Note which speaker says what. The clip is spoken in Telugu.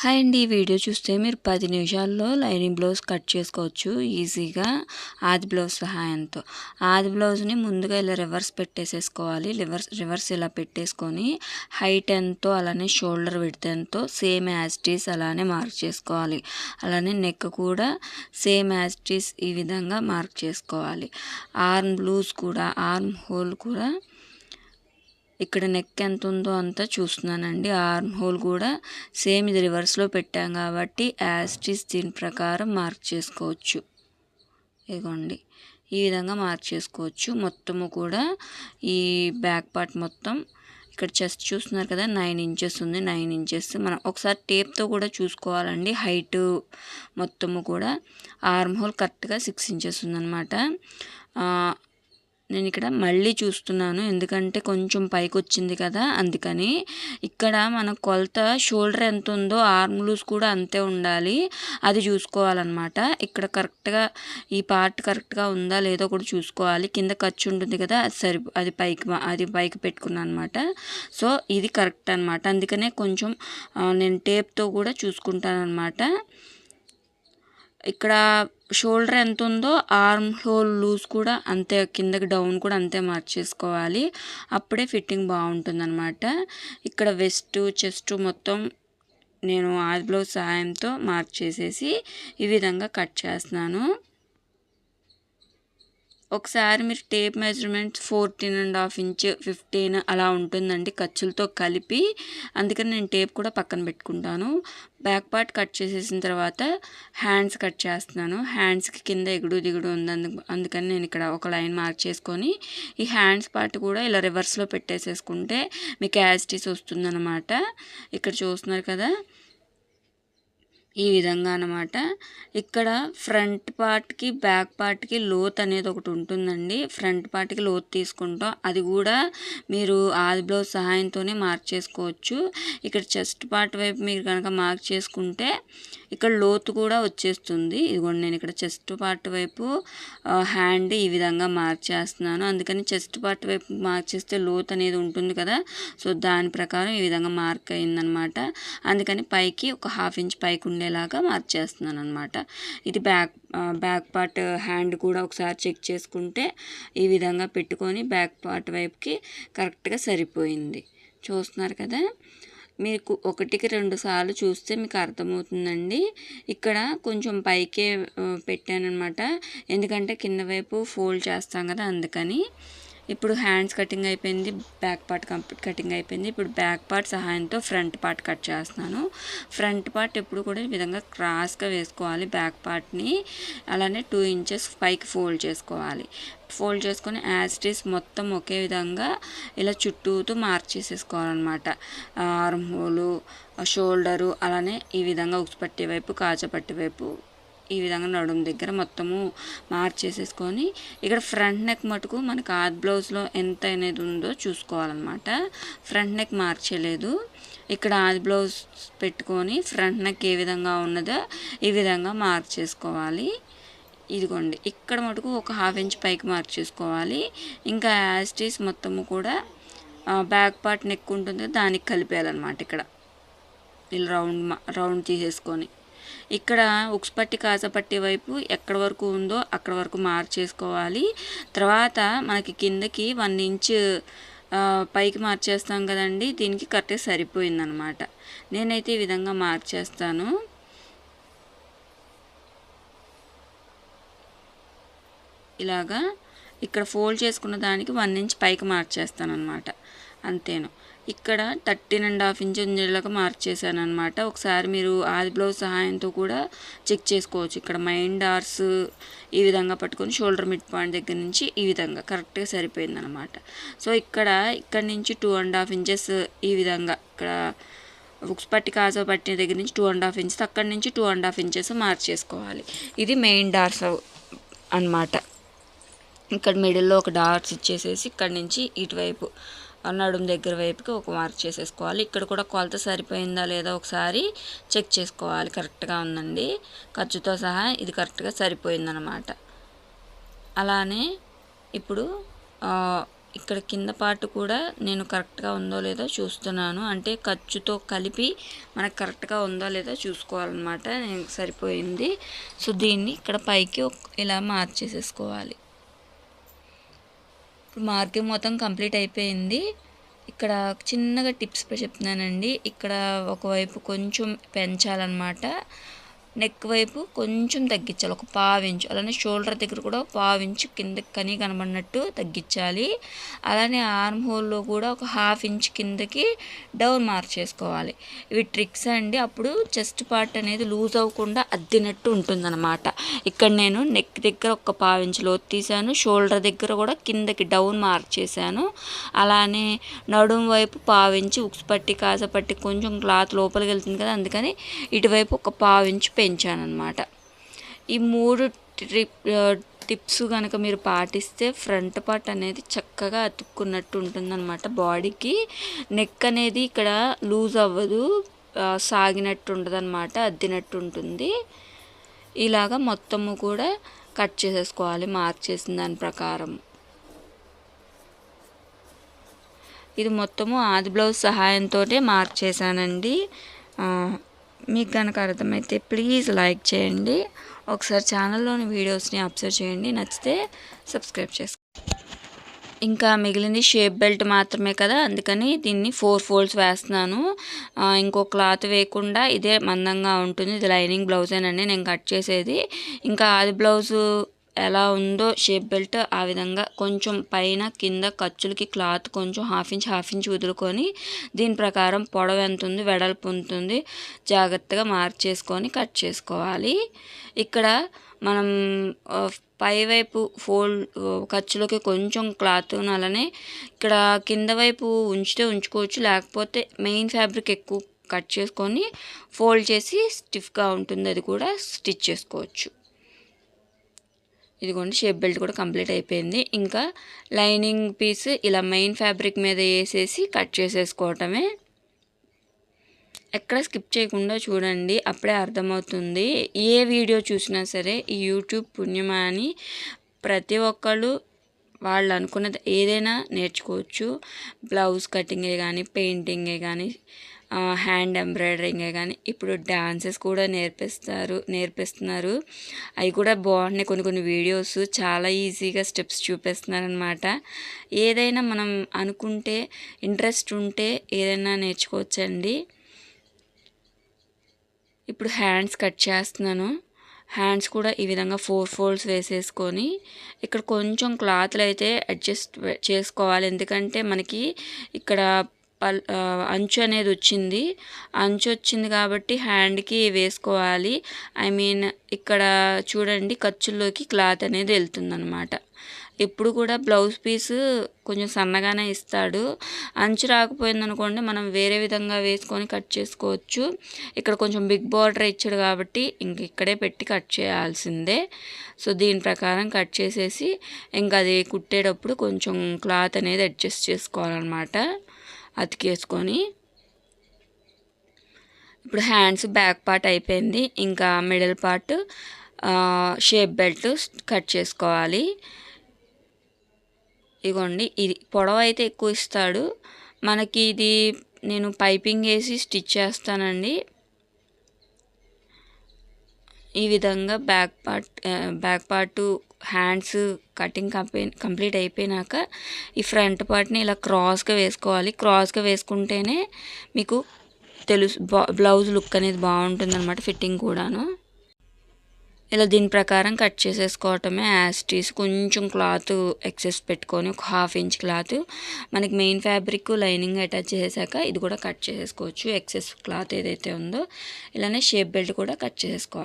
Speaker 1: హాయ్ అండి. ఈ వీడియో చూస్తే మీరు పది నిమిషాల్లో లైనింగ్ బ్లౌజ్ కట్ చేసుకోవచ్చు. ఈజీగా ఆది బ్లౌజ్ సహాయంతో. ఆది బ్లౌజ్ని ముందుగా ఇలా రివర్స్ పెట్టేసేసుకోవాలి. రివర్స్ రివర్స్ ఇలా పెట్టేసుకొని హైట్ ఎంతో అలానే షోల్డర్ విడ్త్ ఎంతో సేమ్ యాజ్టీస్ అలానే మార్క్ చేసుకోవాలి. అలానే నెక్ కూడా సేమ్ యాజ్టీస్ ఈ విధంగా మార్క్ చేసుకోవాలి. ఆర్మ్ బ్లూస్ కూడా ఆర్మ్ హోల్ కూడా ఇక్కడ నెక్ ఎంత ఉందో అంతా చూస్తున్నానండి. ఆర్మ్ హోల్ కూడా సేమ్ ఇది రివర్స్లో పెట్టాం కాబట్టి యాస్టిస్ దీని ప్రకారం మార్క్ చేసుకోవచ్చు. ఇదిగోండి. ఈ విధంగా మార్క్ చేసుకోవచ్చు. మొత్తము కూడా ఈ బ్యాక్ పార్ట్ మొత్తం ఇక్కడ చెస్ట్ చూస్తున్నారు కదా నైన్ ఇంచెస్ ఉంది. నైన్ ఇంచెస్ మనం ఒకసారి టేప్తో కూడా చూసుకోవాలండి. హైట్ మొత్తము కూడా. ఆర్మ్ హోల్ కరెక్ట్గా సిక్స్ ఇంచెస్ ఉందన్నమాట. నేను ఇక్కడ మళ్ళీ చూస్తున్నాను. ఎందుకంటే కొంచెం పైకి వచ్చింది కదా అందుకని ఇక్కడ మన కొలత షోల్డర్ ఎంత ఉందో ఆర్మ్ లూస్ కూడా అంతే ఉండాలి. అది చూసుకోవాలన్నమాట. ఇక్కడ కరెక్ట్గా ఈ పార్ట్ కరెక్ట్గా ఉందా లేదో కూడా చూసుకోవాలి. కింద ఖర్చు ఉంటుంది కదా అది సరి అది పైకి అది పైకి పెట్టుకున్నాను అనమాట సో ఇది కరెక్ట్ అనమాట అందుకనే కొంచెం నేను టేప్తో కూడా చూసుకుంటాను అనమాట ఇక్కడ షోల్డర్ ఎంత ఉందో ఆర్మ్ హోల్ లూజ్ కూడా అంతే కిందకి డౌన్ కూడా అంతే మార్చేసుకోవాలి అప్పుడే ఫిట్టింగ్ బాగుంటుందన్నమాట. ఇక్కడ వెస్ట్ చెస్ట్ మొత్తం నేను ఆది బ్లౌజ్ సహాయంతో మార్క్ చేసేసి ఈ విధంగా కట్ చేస్తున్నాను. ఒకసారి మీరు tape measurements fourteen and half inch fifteen అలా ఉంటుందండి ఖర్చులతో కలిపి. అందుకని నేను టేప్ కూడా పక్కన పెట్టుకుంటాను. బ్యాక్ పార్ట్ కట్ చేసేసిన తర్వాత హ్యాండ్స్ కట్ చేస్తున్నాను. హ్యాండ్స్కి కింద ఎగుడు దిగుడు ఉంది అందుకు అందుకని నేను ఇక్కడ ఒక లైన్ మార్క్ చేసుకొని ఈ హ్యాండ్స్ పార్ట్ కూడా ఇలా రివర్స్లో పెట్టేసేసుకుంటే మీకు యాజిటీస్ వస్తుందన్నమాట. ఇక్కడ చూస్తున్నారు కదా? ఈ విధంగా అనమాట ఇక్కడ ఫ్రంట్ పార్ట్కి బ్యాక్ పార్ట్కి లోత్ అనేది ఒకటి ఉంటుందండి. ఫ్రంట్ పార్ట్కి లోత్ తీసుకుంటాం. అది కూడా మీరు ఆది బ్లౌజ్ సహాయంతోనే మార్క్ చేసుకోవచ్చు. ఇక్కడ చెస్ట్ పార్ట్ వైపు మీరు కనుక మార్క్ చేసుకుంటే ఇక్కడ లోతు కూడా వచ్చేస్తుంది. ఇదిగోండి నేను ఇక్కడ చెస్ట్ పార్ట్ వైపు హ్యాండ్ ఈ విధంగా మార్క్ చేస్తున్నాను. అందుకని చెస్ట్ పార్ట్ వైపు మార్క్ చేస్తే లోత్ అనేది ఉంటుంది కదా. సో దాని ప్రకారం ఈ విధంగా మార్క్ అయిందనమాట అందుకని పైకి ఒక హాఫ్ ఇంచ్ పైకి ఉండేలాగా మార్చేస్తున్నాను అనమాట ఇది బ్యాక్ బ్యాక్ పార్ట్ హ్యాండ్ కూడా ఒకసారి చెక్ చేసుకుంటే ఈ విధంగా పెట్టుకొని బ్యాక్ పార్ట్ వైపుకి కరెక్ట్గా సరిపోయింది. చూస్తున్నారు కదా? మీకు ఒకటికి రెండు సార్లు చూస్తే మీకు అర్థమవుతుందండి. ఇక్కడ కొంచెం పైకే పెట్టానమాట ఎందుకంటే కింద వైపు ఫోల్డ్ చేస్తాం కదా అందుకని. ఇప్పుడు హ్యాండ్స్ కటింగ్ అయిపోయింది బ్యాక్ పార్ట్ కంప్లీట్ కటింగ్ అయిపోయింది. ఇప్పుడు బ్యాక్ పార్ట్ సహాయంతో ఫ్రంట్ పార్ట్ కట్ చేస్తున్నాను. ఫ్రంట్ పార్ట్ ఎప్పుడు కూడా ఈ విధంగా క్రాస్గా వేసుకోవాలి. బ్యాక్ పార్ట్ని అలానే టూ ఇంచెస్ పైకి ఫోల్డ్ చేసుకోవాలి. ఫోల్డ్ చేసుకొని యాస్టీస్ మొత్తం ఒకే విధంగా ఇలా చుట్టూతో మార్చేసేసుకోవాలన్నమాట ఆర్మ్ హోలు షోల్డరు అలానే ఈ విధంగా ఉక్సుపట్టి వైపు కాజపట్టి వైపు ఈ విధంగా నడుము దగ్గర మొత్తము మార్క్ చేసేసుకొని ఇక్కడ ఫ్రంట్ నెక్ మటుకు మనకు ఆర్ట్ బ్లౌజ్లో ఎంత అనేది ఉందో చూసుకోవాలన్నమాట. ఫ్రంట్ నెక్ మార్చలేదు. ఇక్కడ ఆది బ్లౌజ్ పెట్టుకొని ఫ్రంట్ నెక్ ఏ విధంగా ఉన్నదో ఈ విధంగా మార్క్ చేసుకోవాలి ఇదిగోండి ఇక్కడ మటుకు ఒక హాఫ్ ఇంచ్ పైకి మార్క్ చేసుకోవాలి ఇంకా యాస్టీస్ మొత్తము కూడా బ్యాక్ పార్ట్ నెక్ ఉంటుంది దానికి కలిపేయాలన్నమాట ఇక్కడ. ఇలా రౌండ్ రౌండ్ తీసేసుకొని. ఇక్కడ ఉక్స్ పట్టి వైపు ఎక్కడ వరకు ఉందో అక్కడ వరకు మార్చేసుకోవాలి. తర్వాత మనకి కిందకి వన్ ఇంచ్ పైకి మార్చేస్తాం కదండి. దీనికి కరెక్ట్గా సరిపోయిందనమాట. నేనైతే ఈ విధంగా మార్చేస్తాను. ఇలాగా ఇక్కడ ఫోల్డ్ చేసుకున్న దానికి వన్ ఇంచ్ పైకి మార్చేస్తాను అనమాట అంతేను. ఇక్కడ థర్టీన్ అండ్ హాఫ్ ఇంచ్ ఉండేలాగా మార్క్ చేశాను అనమాట ఒకసారి మీరు ఆది బ్లౌజ్ సహాయంతో కూడా చెక్ చేసుకోవచ్చు. ఇక్కడ మైండ్ డార్స్ ఈ విధంగా పట్టుకొని షోల్డర్ మిడ్ పాయింట్ దగ్గర నుంచి ఈ విధంగా కరెక్ట్గా సరిపోయింది అనమాట సో ఇక్కడ ఇక్కడ నుంచి టూ అండ్ హాఫ్ ఇంచెస్ ఈ విధంగా ఇక్కడ బుక్స్ పట్టి కాజా పట్టిన దగ్గర నుంచి టూ అండ్ హాఫ్ ఇంచెస్ అక్కడి నుంచి two and half inches mark చేసుకోవాలి ఇది మెయిన్ డార్స్ అనమాట ఇక్కడ మిడిల్లో ఒక డార్స్ ఇచ్చేసేసి ఇక్కడ నుంచి ఇటువైపు నడుము దగ్గర వైపుకి ఒక మార్క్ చేసేసుకోవాలి. ఇక్కడ కూడా కొలత సరిపోయిందా లేదా ఒకసారి చెక్ చేసుకోవాలి. కరెక్ట్గా ఉందండి. ఖర్చుతో సహా ఇది కరెక్ట్గా సరిపోయిందనమాట అలానే ఇప్పుడు ఇక్కడ కింద పార్ట్ కూడా నేను కరెక్ట్గా ఉందో లేదో చూస్తున్నాను. అంటే ఖర్చుతో కలిపి మనకు కరెక్ట్గా ఉందో లేదో చూసుకోవాలన్నమాట. నేను సరిపోయింది. సో దీన్ని ఇక్కడ పైకి ఇలా మార్చేసేసుకోవాలి ఇప్పుడు మార్కింగ్ మొత్తం కంప్లీట్ అయిపోయింది. ఇక్కడ చిన్నగా టిప్స్ చెప్తున్నానండి. ఇక్కడ ఒకవైపు కొంచెం పెంచాలన్నమాట. నెక్ వైపు కొంచెం తగ్గించాలి. ఒక పావించు. అలానే షోల్డర్ దగ్గర కూడా పావించు. కిందకి కని కనబడినట్టు తగ్గించాలి. అలానే ఆర్మ్ హోల్లో కూడా ఒక హాఫ్ ఇంచ్ కిందకి డౌన్ మార్క్ చేసుకోవాలి ఇవి ట్రిక్స్ అండి. అప్పుడు చెస్ట్ పార్ట్ అనేది లూజ్ అవ్వకుండా అద్దినట్టు ఉంటుందన్నమాట. ఇక్కడ నేను నెక్ దగ్గర ఒక పావించు లోతు తీసాను షోల్డర్ దగ్గర కూడా కిందకి డౌన్ మార్క్ చేశాను అలానే నడుం వైపు పావించి. ఉక్స్ పట్టి కాసపట్టి కొంచెం క్లాత్ లోపలికి వెళ్తుంది కదా అందుకని ఇటువైపు ఒక పావించి పెంచానమాట ఈ మూడు ట్రిప్ టిప్స్ కనుక మీరు పాటిస్తే ఫ్రంట్ పార్ట్ అనేది చక్కగా అతుక్కున్నట్టు ఉంటుందన్నమాట బాడీకి. నెక్ అనేది ఇక్కడ లూజ్ అవ్వదు సాగినట్టు ఉండదు అనమాట అద్దినట్టు ఉంటుంది. ఇలాగా మొత్తము కూడా కట్ చేసేసుకోవాలి మార్క్ చేసిన దాని ప్రకారం. ఇది మొత్తము ఆది బ్లౌజ్ సహాయంతో మార్క్ చేశానండి. మీకు కనుక అర్థమైతే ప్లీజ్ లైక్ చేయండి. ఒకసారి ఛానల్లోని వీడియోస్ని అబ్జర్వ్ చేయండి. నచ్చితే సబ్స్క్రైబ్ చేసుకో ఇంకా మిగిలింది షేప్ బెల్ట్ మాత్రమే కదా. అందుకని దీన్ని ఫోర్ ఫోల్డ్స్ వేస్తున్నాను. ఇంకో క్లాత్ వేయకుండా ఇదే మందంగా ఉంటుంది. ఇది లైనింగ్ బ్లౌజేనండి. నేను కట్ చేసేది. ఇంకా అది బ్లౌజు ఎలా ఉందో షేప్ బెల్ట్ ఆ విధంగా కొంచెం పైన కింద ఖర్చులకి క్లాత్ కొంచెం హాఫ్ ఇంచ్ హాఫ్ ఇంచ్ వదులుకొని దీని ప్రకారం పొడవు ఎంత ఉంది వెడల్పు ఉంటుంది జాగ్రత్తగా మార్క్ చేసుకొని కట్ చేసుకోవాలి. ఇక్కడ మనం పైవైపు ఫోల్డ్ ఖర్చులకి కొంచెం క్లాత్ అలానే ఇక్కడ కింద వైపు ఉంచితే ఉంచుకోవచ్చు లేకపోతే మెయిన్ ఫ్యాబ్రిక్ ఎక్కువ కట్ చేసుకొని ఫోల్డ్ చేసి స్టిఫ్గా ఉంటుంది అది కూడా స్టిచ్ చేసుకోవచ్చు. ఇదిగోండి షేప్ బెల్ట్ కూడా కంప్లీట్ అయిపోయింది. ఇంకా లైనింగ్ పీస్ ఇలా మెయిన్ ఫ్యాబ్రిక్ మీద వేసేసి కట్ చేసేసుకోవటమే. ఎక్కడ స్కిప్ చేయకుండా చూడండి అప్పుడే అర్థమవుతుంది. ఏ వీడియో చూసినా సరే ఈ యూట్యూబ్ పుణ్యమా అని ప్రతి ఒక్కళ్ళు వాళ్ళు అనుకున్నది ఏదైనా నేర్చుకోవచ్చు. బ్లౌజ్ కటింగే కానీ పెయింటింగే కానీ హ్యాండ్ ఎంబ్రాయిడరింగే కానీ ఇప్పుడు డాన్సెస్ కూడా నేర్పిస్తారు నేర్పిస్తున్నారు. అవి కూడా బాగున్నాయి కొన్ని కొన్ని వీడియోస్ చాలా ఈజీగా స్టెప్స్ చూపిస్తున్నారనమాట ఏదైనా మనం అనుకుంటే ఇంట్రెస్ట్ ఉంటే ఏదైనా నేర్చుకోవచ్చండి. ఇప్పుడు హ్యాండ్స్ కట్ చేస్తున్నాను. హ్యాండ్స్ కూడా ఈ విధంగా ఫోర్ ఫోల్డ్స్ వేసేసుకొని ఇక్కడ కొంచెం క్లాత్లు అయితే అడ్జస్ట్ చేసుకోవాలి. ఎందుకంటే మనకి ఇక్కడ పల్ అంచు అనేది వచ్చింది. అంచు వచ్చింది కాబట్టి హ్యాండ్కి వేసుకోవాలి. ఐ మీన్ ఇక్కడ చూడండి ఖర్చుల్లోకి క్లాత్ అనేది వెళ్తుందనమాట ఎప్పుడు కూడా బ్లౌజ్ పీస్ కొంచెం సన్నగానే ఇస్తాడు. అంచు రాకపోయిందనుకోండి మనం వేరే విధంగా వేసుకొని కట్ చేసుకోవచ్చు. ఇక్కడ కొంచెం బిగ్ బార్డర్ ఇచ్చాడు కాబట్టి ఇంక ఇక్కడే పెట్టి కట్ చేయాల్సిందే. సో దీని ప్రకారం కట్ చేసేసి ఇంకా అది కుట్టేటప్పుడు కొంచెం క్లాత్ అనేది అడ్జస్ట్ చేసుకోవాలన్నమాట. అతికేసుకొని ఇప్పుడు హ్యాండ్స్ బ్యాక్ పార్ట్ అయిపోయింది. ఇంకా middle part shape belt cut చేసుకోవాలి. ఇగోండి ఇది పొడవ అయితే ఎక్కువ ఇస్తాడు. మనకి ఇది నేను పైపింగ్ వేసి స్టిచ్ చేస్తానండి. ఈ విధంగా back part back part hands cutting complete అయిపోయినాక ఈ ఫ్రంట్ పార్ట్ని ఇలా క్రాస్గా వేసుకోవాలి. క్రాస్గా వేసుకుంటేనే మీకు తెలుసు బ్లౌజ్ లుక్ అనేది బాగుంటుంది అనమాట ఫిట్టింగ్ కూడాను. ఇలా దీని ప్రకారం కట్ చేసేసుకోవటమే యాస్టీస్ కొంచెం క్లాత్ ఎక్సెస్ పెట్టుకొని ఒక హాఫ్ ఇంచ్ క్లాత్. మనకి మెయిన్ ఫ్యాబ్రిక్ లైనింగ్ అటాచ్ చేసాక ఇది కూడా కట్ చేసేసుకోవచ్చు. ఎక్సెస్ క్లాత్ ఏదైతే ఉందో ఇలానే షేప్ బెల్ట్ కూడా కట్ చేసేసుకోవాలి.